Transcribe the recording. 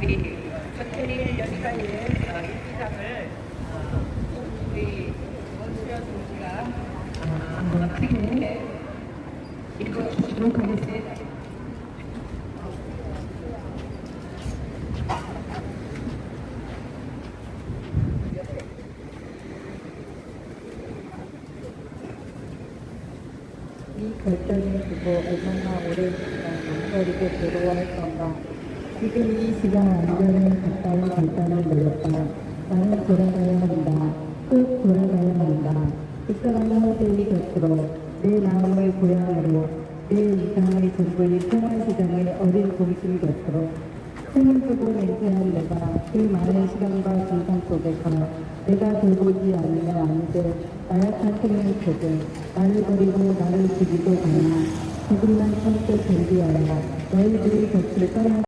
우리 전태일 어, 일기장을 어, 우리 원수연 동지가 어, 크게 읽어주시도록 하겠습니다. 이 결정을 두고 얼마나 오랜 시간 망설이게 괴로워할 건가. 지금 이 시간 완전히 가까운 결단을 내렸다. 나는 돌아가야 한다. 꼭 돌아가야 한다. 이사람의 호텔이 곁으로 내 마음의 고향으로 내 이상의 전부인 평화시장의 어린 동심 곁으로 쓰고 맹세한 내가 그 많은 시간과 공간 속에서 내가 돌보지 않으면 안 돼. 나약한 생명체들, 나를 버리고 나를 죽이고 가나, 조금만 참고 견디어야 너희들이 곁을 떠나